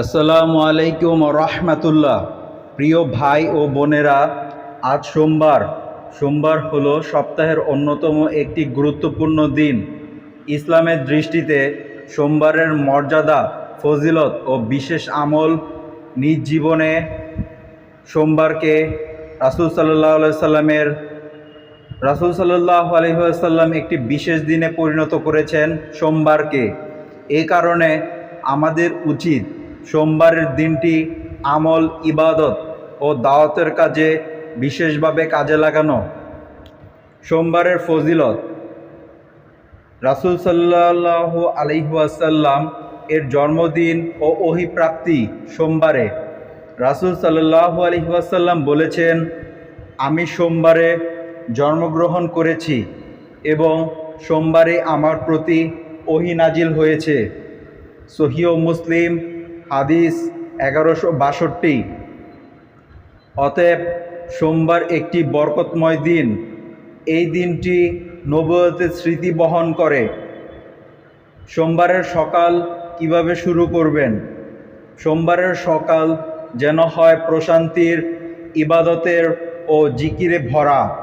আসসালামু আলাইকুম রহমাতুল্লাহ। প্রিয় ভাই ও বোনেরা, আজ সোমবার। সোমবার হলো সপ্তাহের অন্যতম একটি গুরুত্বপূর্ণ দিন। ইসলামের দৃষ্টিতে সোমবারের মর্যাদা, ফজিলত ও বিশেষ আমল নিজ জীবনে সোমবারকে রাসুল সাল্লাহ সাল্লামের, রাসুল সাল্লাহ আলহিহাসাল্লাম একটি বিশেষ দিনে পরিণত করেছেন সোমবারকে। এই কারণে আমাদের উচিত সোমবারের দিনটি আমল, ইবাদত ও দাওয়াতের কাজে বিশেষভাবে কাজে লাগানো। সোমবারের ফজিলত। রাসুল সাল্লাহ আলহিহাসাল্লাম এর জন্মদিন ও অহিপ্রাপ্তি সোমবারে। রাসুল সাল্লাহ আলহিহাসাল্লাম বলেছেন, আমি সোমবারে জন্মগ্রহণ করেছি এবং সোমবারে আমার প্রতি ওহি নাজিল হয়েছে। সহিও মুসলিম হাদিস এগারোশো বাষট্টি। অতএব সোমবার একটি বরকতময় দিন। এই দিনটি নবতের স্মৃতি বহন করে। সোমবারের সকাল কীভাবে শুরু করবেন? সোমবারের সকাল যেন হয় প্রশান্তির, ইবাদতের ও জিকিরে ভরা।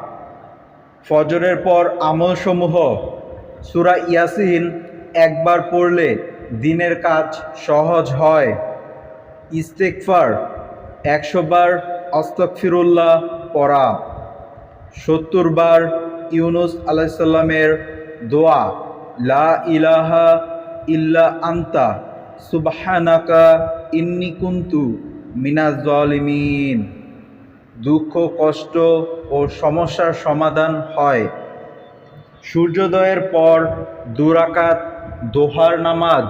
ফজরের পর আমলসমূহ, সুরা ইয়াসিন একবার পড়লে দিনের কাজ সহজ হয়। ইস্তেকফার একশো বার অস্তকফিরুল্লাহ পড়া। সত্তর বার ইউনুস আলাইসাল্লামের দোয়া, লা ইলাহা ইল্লা আন্তা, সুবাহানাকা ইন্নি কুন্তু মিনাজ জলিমিন দুঃখ, কষ্ট ও সমস্যার সমাধান হয়। সূর্যোদয়ের পর দুরাকাত দোহার নামাজ,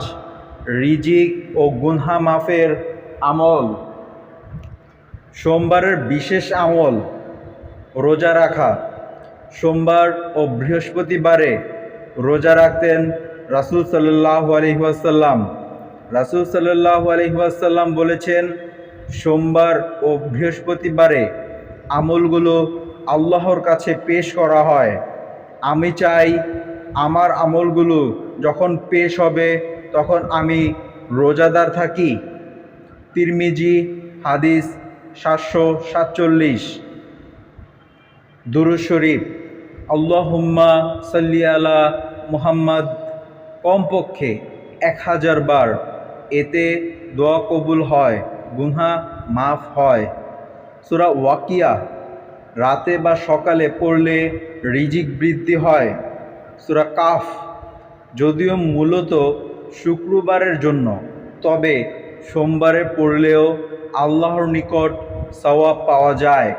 রিজিক ও গুনহা মাফের আমল। সোমবারের বিশেষ আমল, রোজা রাখা। সোমবার ও বৃহস্পতিবারে রোজা রাখতেন রাসুল সাল্লাহ আলহিহাসাল্লাম রাসুল সাল্লাহ আলহিহাসাল্লাম বলেছেন, সোমবার ও বৃহস্পতিবারে আমলগুলো আল্লাহর কাছে পেশ করা হয়। আমি চাই আমার আমলগুলো যখন পেশ হবে, তখন আমি রোজাদার থাকি। তিরমিজি, হাদিস সাতশো সাতচল্লিশ। দুরু শরীফ, আল্লাহুম্মা সাল্লি আলা মুহাম্মদ, কমপক্ষে এক হাজার বার। এতে দোয়া কবুল হয় গুহা মাফ হয়। সুরা ওয়াকিয়া, রাতে বা সকালে পড়লে রিজিক বৃদ্ধি হয়। সুরা কাফ। যদিও মূলত শুক্রবারের জন্য, তবে সোমবারে পড়লেও আল্লাহর নিকট সওয়াব পাওয়া যায়।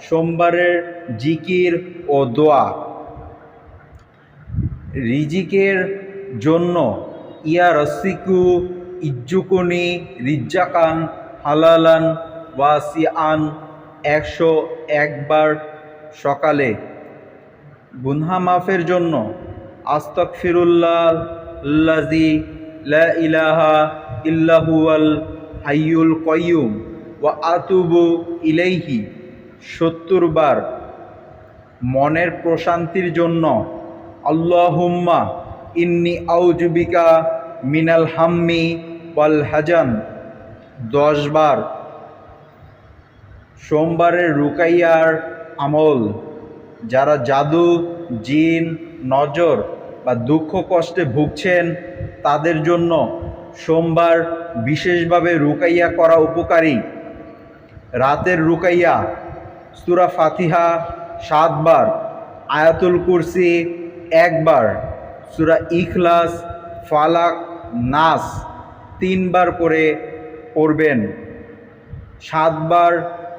সোমবারের জিকির ও দোয়া। রিজিকের জন্য, ইয়া রসিকু ইজ্জুকুনি রিজ্জাকান হালালান ওয়াসিআন একশো একবার সকালে গুনহা মাফের জন্য। আস্তক ফিরুল্লাহি ইলাহা ইল্লাহুয়াল হাইয়ুল কয়ুম ওয়া আতুবু ইলাইহি। সত্তর বার মনের প্রশান্তির জন্য, আল্লাহুম্মা ইন্নি আউজুবিকা মিনাল হাম্মি ওয়াল হাজান। দশ বার সোমবারের রুকাইয়ার আমল যারা জাদু, জিন, নজর বা দুঃখ কষ্টে ভুগছেন, তাদের জন্য সোমবার বিশেষভাবে রুকাইয়া করা উপকারী। রাতের রুকাইয়া, সুরা ফাতিহা সাতবার, আয়াতুল কুরসি একবার, সুরা ইখলাস, ফালাক, নাস তিনবার করে পড়বেন। সাতবার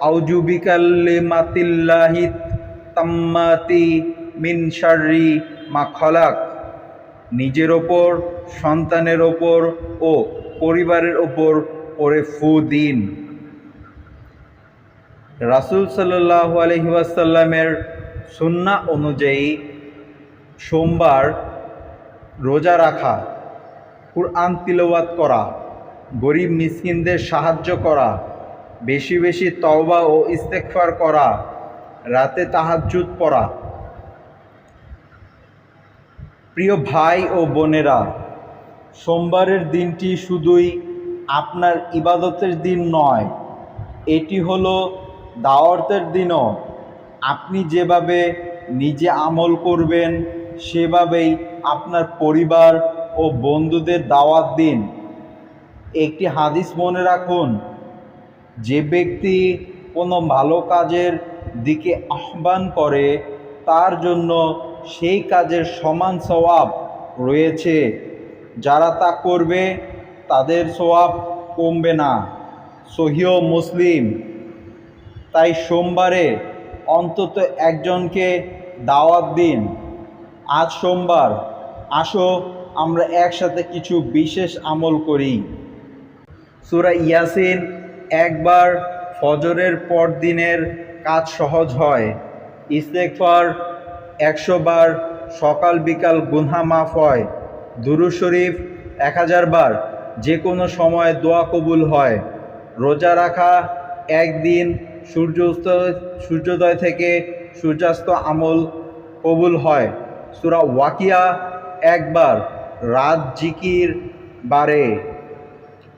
আউজুবিকাল্লিমাতিল্লাহিত তাম্মাতি মিন শার্রি মা খলাক। নিজের ওপর, সন্তানের ওপর ও পরিবারের ওপর পরে ফু দিন। রাসুল সাল্লাহ আলহিবাসাল্লামের সুন্না অনুযায়ী সোমবার রোজা রাখা, কুরআন তিলওয়াত করা, গরিব মিসকিনদের সাহায্য করা, বেশি বেশি তওবা ও ইস্তেকফার করা রাতে তাহাজ্জুদ পড়া। প্রিয় ভাই ও বোনেরা, সোমবারের দিনটি শুধুই আপনার ইবাদতের দিন নয়, এটি হলো দাওয়াতের দিনও। আপনি যেভাবে নিজে আমল করবেন, সেভাবেই আপনার পরিবার ও বন্ধুদের দাওয়াত দিন। একটি হাদিস মনে রাখুন, যে ব্যক্তি কোনো ভালো কাজের দিকে আহ্বান করে, তার জন্য সেই কাজের সমান সওয়াব রয়েছে। যারা তা করবে, তাদের সওয়াব কমবে না। সহিও মুসলিম। তাই সোমবারে অন্তত একজনকে দাওয়াত দিন। আজ সোমবার। আসো, আমরা একসাথে কিছু বিশেষ আমল করি। সুরা ইয়াসিন একবার ফজরের পর দিনের কাজ সহজ হয়। ইস্তেকফার একশো বার, সকাল বিকাল গুনহা মাফ হয়। দুরু শরীফ এক হাজার বার যে কোনো সময় দোয়া কবুল হয়। রোজা রাখা একদিন সূর্যাস্ত, সূর্যোদয় থেকে সূর্যাস্ত আমল কবুল হয়। সুরা ওয়াকিয়া একবার রাত জিকির বারে।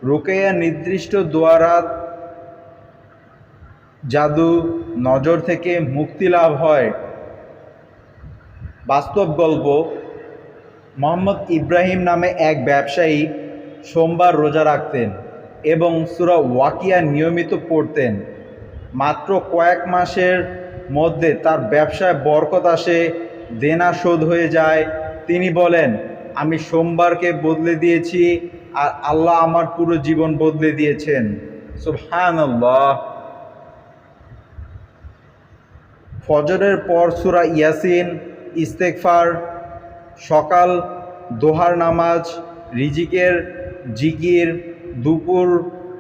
রোকেয়া নির্দিষ্ট দোয়ারাত জাদু নজর থেকে মুক্তি লাভ হয়। বাস্তব গল্প, মোহাম্মদ ইব্রাহিম নামে এক ব্যবসায়ী সোমবার রোজা রাখতেন এবং সুরা ওয়াকিয়া নিয়মিত পড়তেন। মাত্র কয়েক মাসের মধ্যে তার ব্যবসায় বরকত আসে, দেনা শোধ হয়ে যায়। তিনি বলেন, আমি সোমবারকে বদলে দিয়েছি আর আল্লাহ আমার পুরো জীবন বদলে দিয়েছেন। সুবহানাল্লাহ। ফজরের পর সুরা ইয়াসিন ইস্তেকফার সকাল, দোহার নামাজ, রিজিকের জিকির, দুপুর,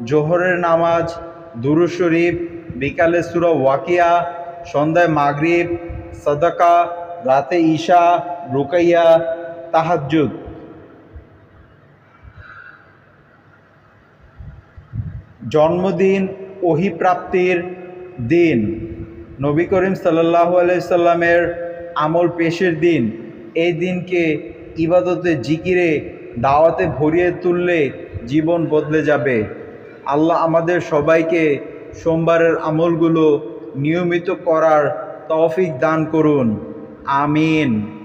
জোহরের নামাজ দুরু শরীফ, বিকালে সুরা ওয়াকিয়া, সন্ধ্যায় মাগরিব, সদকা, রাতে ঈশা, রুকাইয়া, তাহাজ্জুদ। জন্মদিন, ওহিপ্রাপ্তির দিন। নবী করিম সাল্লাহ আলাইসাল্লামের আমল পেশের দিন, এই দিনকে ইবাদতে, জিকিরে, দাওয়াতে ভরিয়ে তুললে জীবন বদলে যাবে। আল্লাহ আমাদের সবাইকে সোমবারের আমলগুলো নিয়মিত করার তৌফিক দান করুন। আমিন।